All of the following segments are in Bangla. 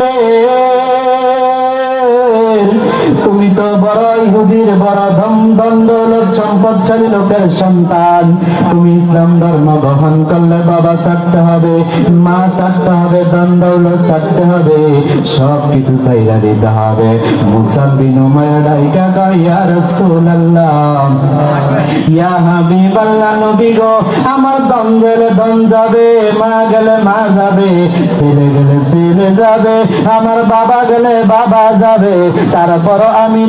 তুমি সম্পদশালী লোকের সন্তান। তুমি ইসলাম ধর্ম গ্রহণ করলে বাবা ছাড়তে হবে, মা ছাড়তে হবে দণ্ডলত ছাড়তে হবে সব কিছু চাইলা দিতে হবে। আমার বাবা গেলে বাবা যাবে তারপর আমি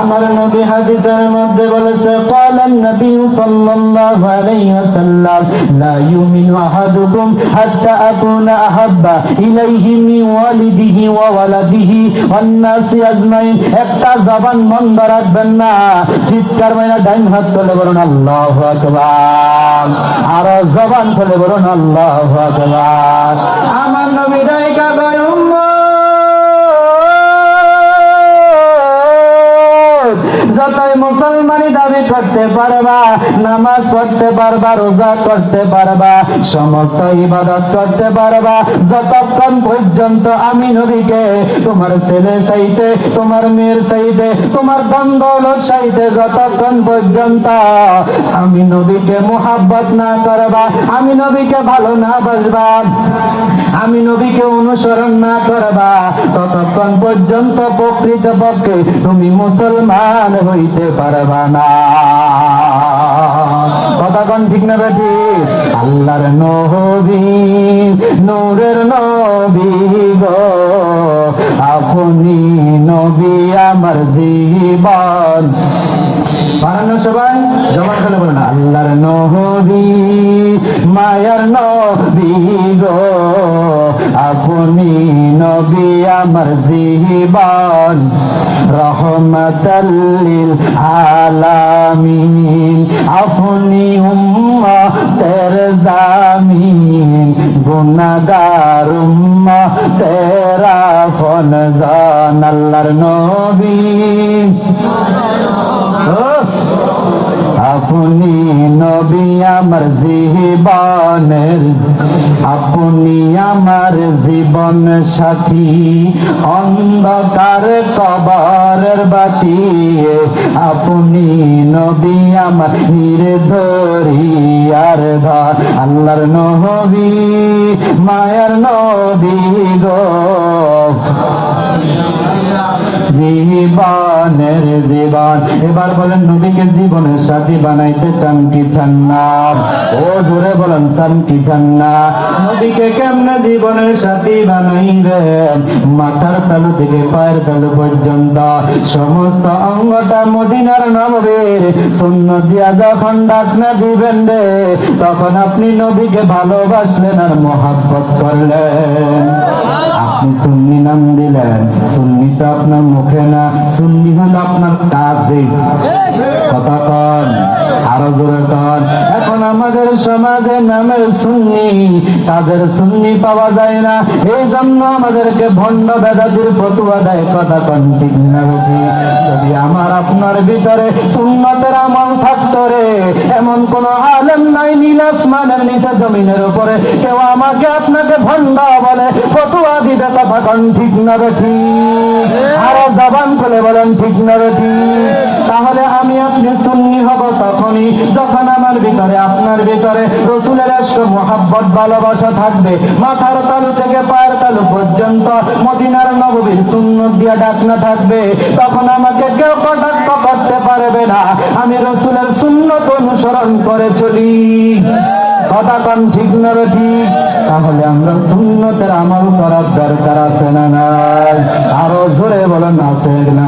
আমার নবী হাদিসের মধ্যে বলেছে قالن নবী সাল্লাল্লাহু আলাইহি ওয়াসাল্লাম লা ইউমিনু আহাদুকুম হাত্তা আকুনা আহাব্বা ইলাইহি মিন ওয়ালিদিহি ওয়া ওয়ালাদিহি ওয়ান নাসি আজমাইন একটা জবান বন্ধ রাখবেন না চিৎকার মাইনা ডাইন হাত তুলে বলুন আল্লাহু আকবার আর জবান খুলে বলুন আল্লাহু আকবার আমার নবী ডাইকা যতই মুসলমানি দাবি করতে পারবা, নামাজ পড়তে পারবা, রোজা করতে পারবা, সমস্ত ইবাদত করতে পারবা, যতক্ষণ পর্যন্ত আমি নবীকে, তোমার ছেলে চাইতে, তোমার মেয়ের চাইতে, তোমার বন্ধলত চাইতে যতক্ষণ পর্যন্ত আমি নবীকে মোহাব্বত না করবা, আমি নবীকে ভালো না বাসবা আমি নবীকে অনুসরণ না করবা, ততক্ষণ পর্যন্ত প্রকৃত পক্ষে তুমি মুসলমান হইতে পারবা না। কতক্ষণ ঠিক না বেটি আল্লাহর নবী, নূরের নবী গো। আপনি নবী আমার জীবন। বানানো সবাই? জমা করে বলেন, আল্লাহর নবী, মায়ার নবী গো। আপনি নবী আমার জীবন রহমতাল্লিল আলামিন। আপনি উম্মতের জামিন, গুনাহগার উম্মতের আপন জান আল্লাহর নবী। আপনি নবী আমার জীবনের, আপনি আমার জীবন সাথী। অন্ধকার কবরের বাতি আপনি নবী আমার নির্ধরিয়ার ধর আল্লাহর নবী, মায়ার নবী গো। জীবনের জীবন এবার বলেন, নবীকে জীবনের সাথী বানাইতে চান কি চান না? ও জোরে বলেন, চান কি চান না? নবীকে কেমনে জীবনের সাথী বানাইবেন মাথার তালু থেকে পায়ের তালু পর্যন্ত। সমস্ত অঙ্গটা মদিনার নবীর। শূন্য দিয়া যখন ডাকনা দিবেন রে, তখন আপনি নবীকে ভালোবাসলেন আর মহাব্বত করলেন। আপনি সুন্নি নাম দিলেন। সুন্নি তো আপনার মুখে না, সুন্নি হলো আপনার কাজে কথা কন। আরও জোরে কন এখন আমাদের সমাজে নামের সুন্নি, তাদের সুন্নি পাওয়া যায় না। এই জন্য আমাদেরকে ভণ্ড বেদাতির ফতুয়া দেয়, কথা কন ঠিক না যদি আমার আপনার ভিতরে সুন্নতের আমল থাকতো রে, এমন কোন আলেম নাই, নীল আসমানের নিচে জমিনের উপরে। কেউ আমাকে আপনাকে ভণ্ড বলে, ফতুয়া দিবে, কথা কন ঠিক না বেঠি? আরও জবান খুলে বলেন ঠিক না বেঠি? তাহলে আমি আপনি সুন্নি হব তখনই যখন আমার ভিতরে, আপনার ভিতরে রসুলের এসক মোহাব্বত, ভালোবাসা থাকবে। মাথার তালু থেকে পায়ের তালু পর্যন্ত মদিনার নববীর সুন্নত দিয়া ডাকনা থাকবে। তখন আমাকে কেউ কটাক্ষ করতে পারবে না। আমি রসুলের সুন্নত অনুসরণ করে চলি। কথা ঠিক না ঠিক? তাহলে আমরা সুন্নতের আমল করার দরকার আছে না আরও জোরে বলেন, আছে না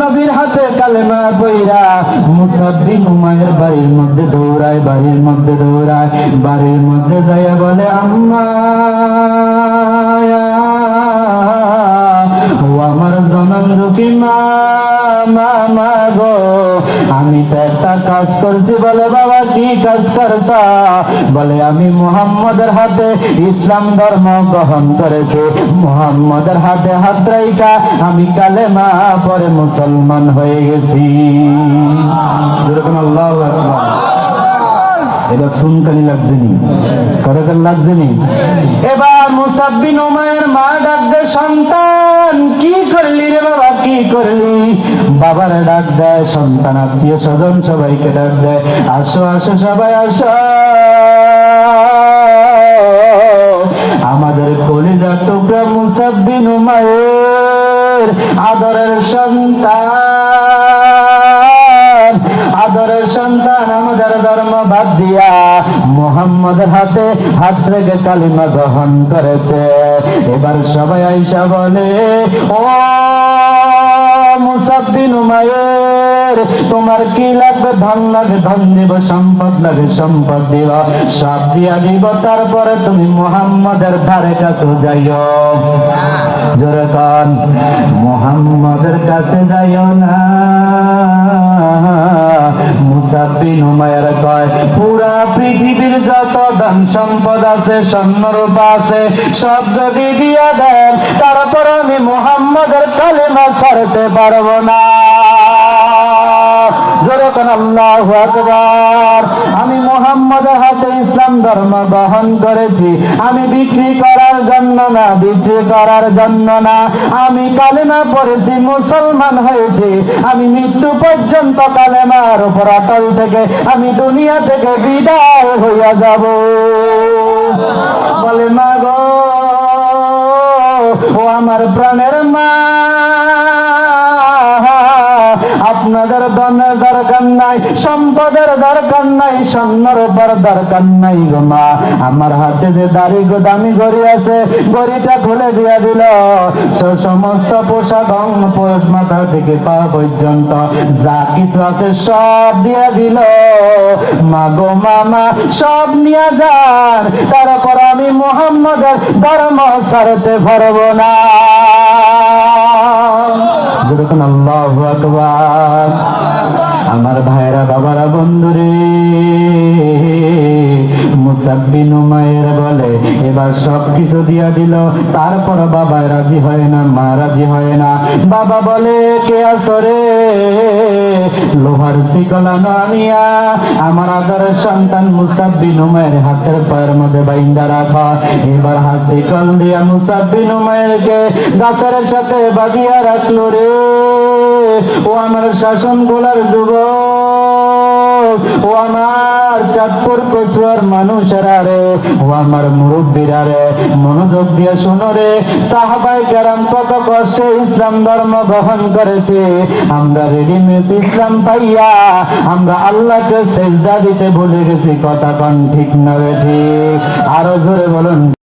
নবীর হাতে কালেমা বইরা মুসাদ্দিন উমায়ের বাড়ির মধ্যে দৌড়ায়, বাড়ির মধ্যে দৌড়ায়, বাড়ির মধ্যে যাইয়া বলে, আম্মা আমার জনম দুঃখী মা মা গো। আমি তো একটা কাজ করছি বলে বাবা কি কাজ করছ? বলে আমি মুহাম্মদের হাতে ইসলাম ধর্ম গ্রহণ করেছি। মুহাম্মদের হাতে হাত রাইকা আমি কালে মা পরে মুসলমান হয়ে গেছি। আল্লাহ এটা শুনকানি লাগছে নি। কতকাল লাগছে নি? এবার মুসাব্বিন উমায়ের মা ডাক দে, সন্তান, কি করলি রে বাবা, কি করলি? বাবার ডাক দেয় সন্তান, আত্মীয় স্বজন সবাইকে ডাক দেয় আসো আসো, সবাই আসো। আমাদের কলিজা টুকরা মুসাব্বিন উমায়ের আদরের সন্তান আদরের সন্তান ধর্ম বাদ দিয়া মোহাম্মদের হাতে হাত রেখে কালিমা গ্রহণ করেছে। এবার সবাই আইসা বলে, ও মুসাফিন তোমার কি লাগবে? ধন লাগে, ধন দিব, সম্পদ লাগে, সম্পদ দিব। সব দিয়া দিব, তারপরে তুমি মোহাম্মদের ধারে কাছে যাইও। জোরে কন মোহাম্মদের কাছে যাইও না। যত ধন সম্পদ আছে আছে দেন তারপর আমি মোহাম্মদের কালিমা ছাড়তে পারব না। আমি মোহাম্মদের হাতে ইসলাম ধর্ম বহন করেছি। আমি বিক্রি করার জন্য না, বিক্রি করার জন্য না। আমি কালেমা পড়েছি, মুসলমান হয়েছি। আমি মৃত্যু পর্যন্ত কালেমার উপর অটল থেকে আমি দুনিয়া থেকে বিদায় হইয়া যাব। বলে মা গো ও আমার প্রাণের মা আপনাদের ধনের দরকার নাই সম্পদের দরকার নাই স্বর্ণের উপর দরকার নাই গো মা। আমার হাতে যে দাড়ি গো দামি গড়ি আছে গড়িটা খুলে দিয়া দিল। সমস্ত পোশাক পোষ মাথা থেকে পা পর্যন্ত যা কিছু আছে সব দিয়া দিল। মা গো মামা, সব নিয়ে যান। তারপর আমি মোহাম্মদের ধর্ম ছাড়তে পারব না। যেরকম আল্লাহ আমার ভাইরা বাবারা বন্ধুরে মুসাব্বিন উমায়ের বলে এবার সব কিছু দিয়া দিল, তারপর বাবা রাজি হয় না, মা রাজি হয় না। বাবা বলে, কে আসরে লোহার শিকলা নানিয়া আমার আদরের সন্তান মুসাব্বিন উমায়ের হাতের পায়ের মধ্যে বাইন্দা রাখা। এবার হাসি কল দিয়া মুসাব্বিন উমায়েরকে গাছের সাথে বাঁধিয়া রাখল রে। ও আমার শাসন গোলার যুব ও আমার চাঁদপুর মানুষেরা রে, ও আমার মুরব্বীরা রে, মনোযোগ দিয়ে শোনো রে। সাহাবাই কেরাম কত কষ্টে ইসলাম ধর্ম গ্রহণ করেছে। আমরা রেডিমেড ইসলাম পাইয়া আমরা আল্লাহকে সেজদা দিতে ভুলে গেছি। কথা কন ঠিক নবে ঠিক? আরও জোরে বলুন।